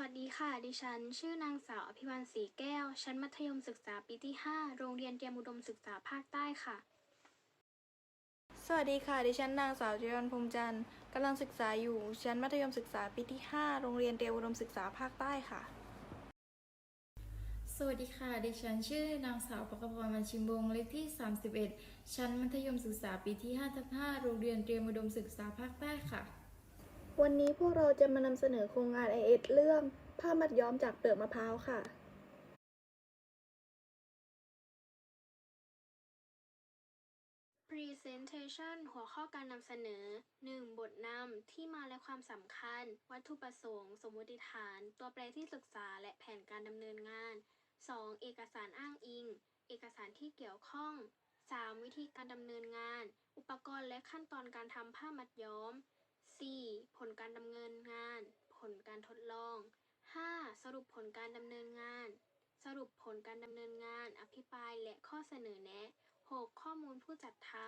วัสดีค่ะ ดิฉัน ชื่อนางสาวอภิวันศรีแก้ว ชั้นมัธยมศึกษาปีที่ 5 โรงเรียนเตรียมอุดมศึกษาภาคใต้ค่ะ สวัสดีค่ะ ดิฉันนางสาวจิรันพรหมจันทร์กำลังศึกษาอยู่ ชั้นมัธยมศึกษาปีที่ 5 โรงเรียนเตรียมอุดมศึกษาภาคใต้ค่ะ สวัสดีค่ะ ดิฉันชื่อนางสาวปกพรมันชิมบงเลขที่ 31 ชั้นมัธยมศึกษาปีที่5ทับ5โรงเรียนเตรียมอุดมศึกษาภาคใต้ค่ะ วันนี้พวกเราจะมานำเสนอโครงงาน IS เรื่อง ผ้ามัดย้อมจากเปลือกมะพร้าวค่ะ Presentation หัวข้อการนำเสนอ 1. บทนำที่มาและความสำคัญ วัตถุประสงค์ สมมติฐาน ตัวแปรที่ศึกษาและแผนการดำเนินงาน 2. เอกสารอ้างอิง เอกสารที่เกี่ยวข้อง 3. วิธีการดำเนินงาน อุปกรณ์และขั้นตอนการทำผ้ามัดย้อม 4. ผลการดำเนินงาน ผลการทดลอง 5. สรุปผลการดำเนินงาน สรุปผลการดำเนินงาน อภิปรายและข้อเสนอแนะ 6. ข้อมูลผู้จัดทำ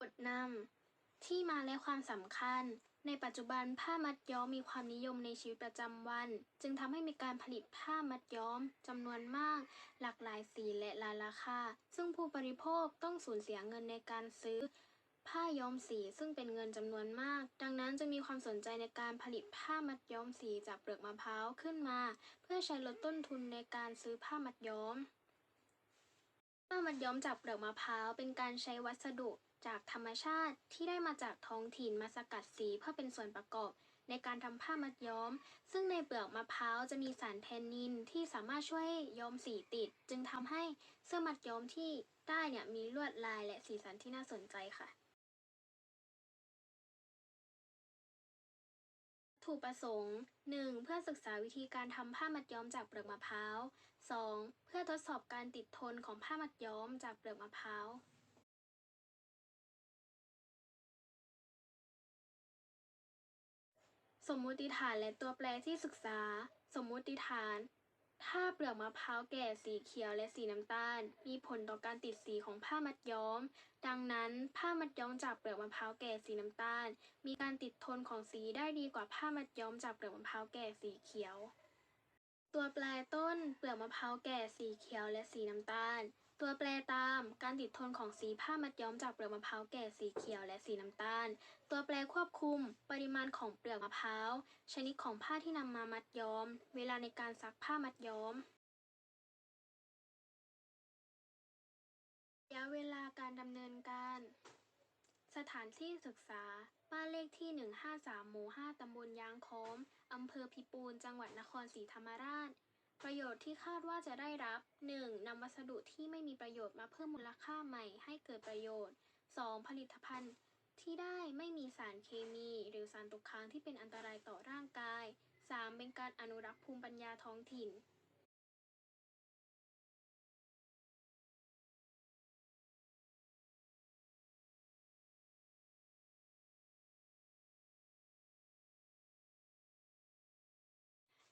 บทนำ ที่มาและความสำคัญ ในปัจจุบันผ้ามัดย้อมมีความนิยมในชีวิตประจำวัน จึงทำให้มีการผลิตผ้ามัดย้อมจำนวนมาก หลากหลายสีและหลายราคา ซึ่งผู้บริโภคต้องสูญเสียเงินในการซื้อ ผ้าย้อมสีซึ่งเป็นเงินจำนวนมาก ดังนั้นจึงมีความสนใจในการผลิตผ้ามัดย้อมสีจากเปลือกมะพร้าวขึ้นมา เพื่อใช้ลดต้นทุนในการซื้อผ้ามัดย้อมผ้ามัดย้อมจากเปลือกมะพร้าวเป็นการใช้วัสดุ จากธรรมชาติที่ได้มาจากท้องถิ่นมาสกัดสีเพื่อเป็นส่วนประกอบ ในการทำผ้ามัดย้อม ซึ่งในเปลือกมะพร้าวจะมีสารแทนนินที่สามารถช่วยย้อมสีติด จึงทำให้เสื้อมัดย้อมที่ได้เนี่ยมีลวดลายและสีสันที่น่าสนใจค่ะถูกประสงค์ 1. เพื่อศึกษาวิธีการทำผ้ามัดย้อมจากเปลือกมะพร้าว 2. เพื่อทดสอบการติดทนของผ้ามัดย้อมจากเปลือกมะพร้าว มมุติฐานและตัวแปรที่ศึกษา สมมุติฐาน ถ้าเปลือกมะพร้าวแก่สีเขียวและสีน้ำตาล มีผลต่อการติดสีของผ้ามัดย้อม ดังนั้นผ้ามัดย้อมจากเปลือกมะพร้าวแก่สีน้ำตาล มีการติดทนของสีได้ดีกว่าผ้ามัดย้อมจากเปลือกมะพร้าวแก่สีเขียว ตัวแปรต้น เปลือกมะพร้าวแก่สีเขียวและสีน้ำตาล ตัวแปรตามการติดทนของสีผ้ามัดย้อมจากเปลือกมะพร้าวแก่สีเขียวและสีน้ำตาล ตัวแปรควบคุม ปริมาณของเปลือกมะพร้าวชนิดของผ้าที่นำมามัดย้อม เวลาในการซักผ้ามัดย้อมระยะเวลาการดำเนินการ สถานที่ศึกษา บ้านเลขที่ 153 หมู่ 5 ตำบลยางค้อม อำเภอพิปูน จังหวัดนครศรีธรรมราช ประโยชน์ที่คาดว่าจะได้รับ 1. นำวัสดุที่ไม่มีประโยชน์มาเพิ่มมูลค่าใหม่ให้เกิดประโยชน์ 2. ผลิตภัณฑ์ที่ได้ไม่มีสารเคมี หรือสารตกค้างที่เป็นอันตรายต่อร่างกาย 3. เป็นการอนุรักษ์ภูมิปัญญาท้องถิ่น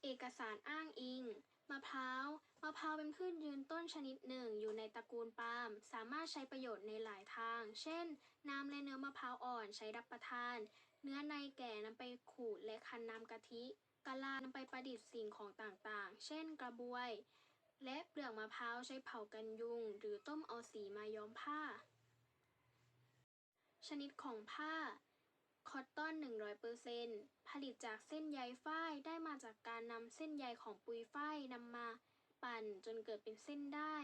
เอกสารอ้างอิง มะพร้าว มะพร้าวเป็นพืชยืนต้นชนิดหนึ่งอยู่ในตระกูลปาล์ม สามารถใช้ประโยชน์ในหลายทาง เช่น น้ำและเนื้อมะพร้าวอ่อนใช้รับประทาน เนื้อในแก่นำไปขูดและคั้นน้ำกะทิกะลานำไปประดิษฐ์สิ่งของต่างๆ เช่น กระบวย และเปลือกมะพร้าวใช้เผากันยุง หรือต้มเอาสีมาย้อมผ้า ชนิดของผ้า คอตตอน 100%ผลิตจากเส้นใยฝ้ายได้มาจากการนำเส้นใยของปุยฝ้ายนำมาปั่นจนเกิดเป็นเส้นได้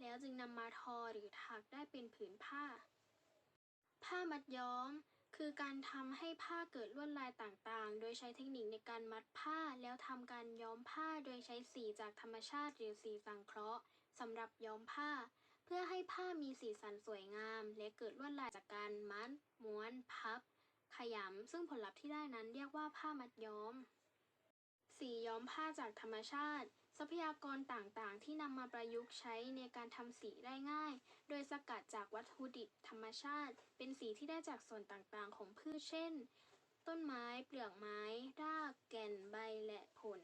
แล้วจึงนำมาทอหรือถักได้เป็นผืนผ้า ผ้ามัดย้อม คือการทำให้ผ้าเกิดลวดลายต่างๆ โดยใช้เทคนิคในการมัดผ้าแล้วทำการย้อมผ้าโดยใช้สีจากธรรมชาติหรือสีสังเคราะห์สำหรับย้อมผ้า เพื่อให้ผ้ามีสีสันสวยงาม และเกิดลวดลายจากการมัดม้วน พับ ขยำซึ่งผลลัพธ์ที่ได้นั้นเรียกว่าผ้ามัดย้อมสีย้อมผ้าจากธรรมชาติ ทรัพยากรต่างๆ ที่นำมาประยุกต์ใช้ในการทำสีได้ง่าย โดยสกัดจากวัตถุดิบธรรมชาติ เป็นสีที่ได้จากส่วนต่างๆ ของพืชเช่น ต้นไม้ เปลือกไม้ ราก แก่น ใบ และผล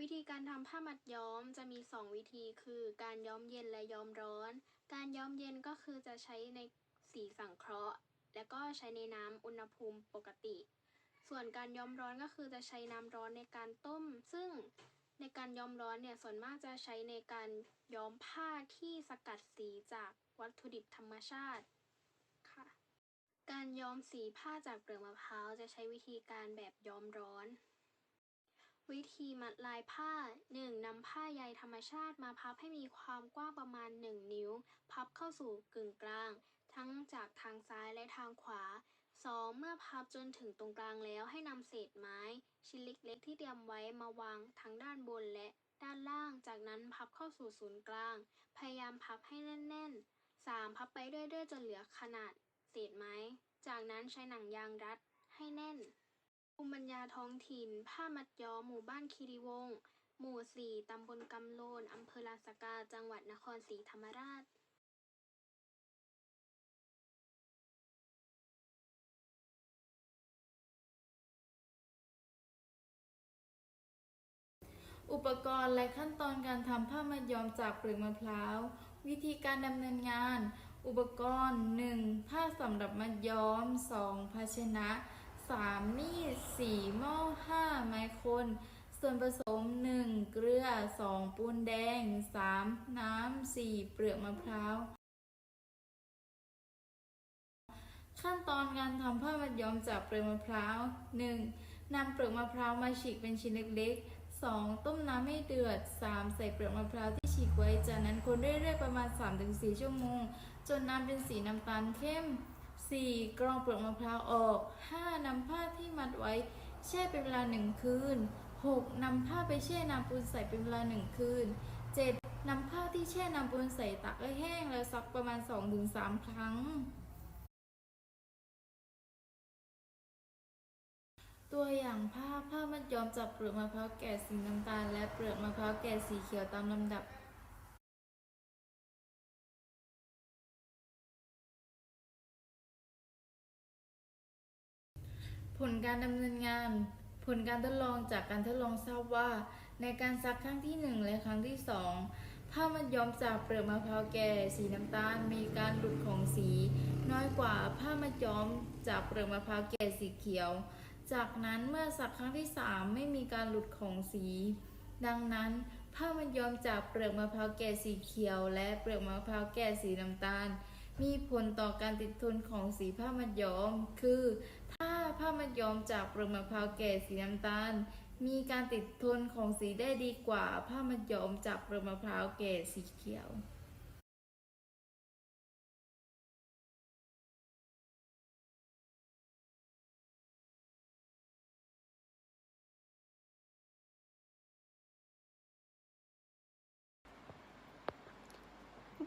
วิธีการทำผ้ามัดย้อมจะมี 2 วิธีคือ การย้อมเย็นและย้อมร้อน การย้อมเย็นก็คือจะใช้ในสีสังเคราะห์ และก็ใช้ในน้ำอุณหภูมิปกติ ส่วนการย้อมร้อนก็คือจะใช้น้ำร้อนในการต้ม ซึ่งในการย้อมร้อนเนี่ยส่วนมากจะใช้ในการย้อมผ้าที่สกัดสีจากวัตถุดิบธรรมชาติค่ะการย้อมสีผ้าจากเปลือกมะพร้าวจะใช้วิธีการแบบย้อมร้อน วิธีมัดลายผ้า 1. นำผ้าใยธรรมชาติมาพับให้มีความกว้างประมาณ 1 นิ้ว พับเข้าสู่กึ่งกลาง ทั้งจากทางซ้ายและทางขวา 2. เมื่อพับจนถึงตรงกลางแล้วให้นำเศษไม้ ชิ้นเล็กๆที่เตรียมไว้มาวางทั้งด้านบนและด้านล่าง จากนั้นพับเข้าสู่ศูนย์กลาง พยายามพับให้แน่นๆ 3. พับไปเรื่อยๆจนเหลือขนาดเศษไม้ จากนั้นใช้หนังยางรัดให้แน่น ภูมิปัญญาท้องถิ่น ผ้ามัดย้อมหมู่บ้านคีรีวงศ์ หมู่ 4 ตำบลกำโลน อำเภอลานสกา จังหวัดนครศรีธรรมราชอุปกรณ์และขั้นตอนการทำผ้ามัดย้อมจากเปลือกมะพร้าว วิธีการดำเนินงาน อุปกรณ์ 1. ผ้าสำหรับมัดย้อม 2. ภาชนะ 3. มีด 4. หม้อ 5. ไม้คน ส่วนผสม 1. เกลือ 2. ปูนแดง 3. น้ำ 4. เปลือกมะพร้าว ขั้นตอนการทำผ้ามัดย้อมจากเปลือกมะพร้าว 1. นำเปลือกมะพร้าวมาฉีกเป็นชิ้นเล็กๆ 2. ต้มน้ำให้เดือด 3. ใส่เปลือกมะพร้าวที่ฉีกไว้ จากนั้นคนเรื่อยๆประมาณ 3-4 ชั่วโมง จนน้ำเป็นสีน้ำตาลเข้ม 4. กรองเปลือกมะพร้าวออก 5. นำผ้าที่มัดไว้แช่เป็นเวลา1คืน 6. นำผ้าไปแช่น้ำปูนใส่เป็นเวลา1คืน 7. นำผ้าที่แช่น้ำปูนใส่ตักให้แห้งแล้วซักประมาณ 2-3 ครั้ง ตัวอย่างผ้าผ้ามัดย้อมจากเปลือกมะพร้าวแก่สีน้ำตาลและเปลือกมะพร้าวแก่สีเขียวตามลำดับ ผลการดำเนินงาน ผลการทดลองจากการทดลองทราบว่า ในการซักครั้งที่ 1 และครั้งที่ 2 ผ้ามัดย้อมจากเปลือกมะพร้าวแก่สีน้ำตาล มีการหลุดของสี น้อยกว่าผ้ามัดย้อมจากเปลือกมะพร้าวแก่สีเขียว จากนั้นเมื่อสักครั้งที่ 3 ไม่มีการหลุดของสี ดังนั้นผ้ามัดย้อมจากเปลือกมะพร้าวแก่สีเขียว และเปลือกมะพร้าวแก่สีน้ำตาล มีผลต่อการติดทนของสีผ้ามัดย้อม คือ ถ้าผ้ามัดย้อมจากเปลือกมะพร้าวแก่สีน้ำตาล มีการติดทนของสีได้ดีกว่า ผ้ามัดย้อมจากเปลือกมะพร้าวแก่สีเขียว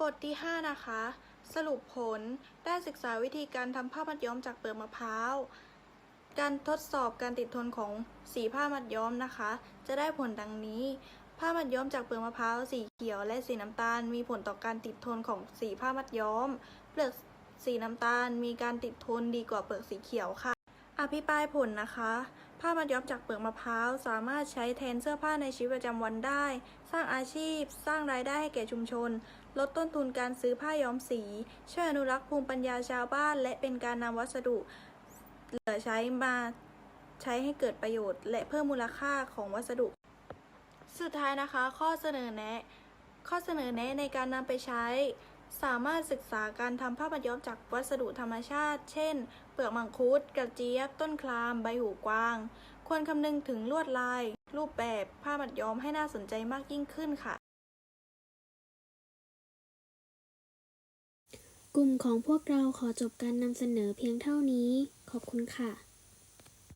บทที่ 5 นะคะ สรุปผลได้ศึกษาวิธีการทำผ้ามัดย้อมจากเปลือกมะพร้าว การทดสอบการติดทนของสีผ้ามัดย้อมนะคะ จะได้ผลดังนี้ ผ้ามัดย้อมจากเปลือกมะพร้าวสีเขียวและสีน้ำตาล มีผลต่อการติดทนของสีผ้ามัดย้อม เปลือกสีน้ำตาลมีการติดทนดีกว่าเปลือกสีเขียวค่ะ อภิปรายผลนะคะ ผ้ามัดย้อมจากเปลือกมะพร้าวสามารถใช้แทนเสื้อผ้าในชีวิตประจำวันได้ สร้างอาชีพ สร้างรายได้ให้แก่ชุมชน ลดต้นทุนการซื้อผ้าย้อมสี ช่วยอนุรักษ์ภูมิปัญญาชาวบ้าน และเป็นการนำวัสดุเหลือใช้มาใช้ให้เกิดประโยชน์ และเพิ่มมูลค่าของวัสดุ สุดท้ายนะคะ ข้อเสนอแนะ ข้อเสนอแนะในการนำไปใช้ สามารถศึกษาการทำผ้ามัดย้อมจากวัสดุธรรมชาติ เช่น เปลือกมังคุด กระเจี๊ยบ ต้นคลาม ใบหูกวาง ควรคำนึงถึงลวดลาย รูปแบบผ้ามัดย้อมให้น่าสนใจมากยิ่งขึ้นค่ะ กลุ่มของพวกเราขอจบการนำเสนอเพียงเท่านี้ ขอบคุณค่ะ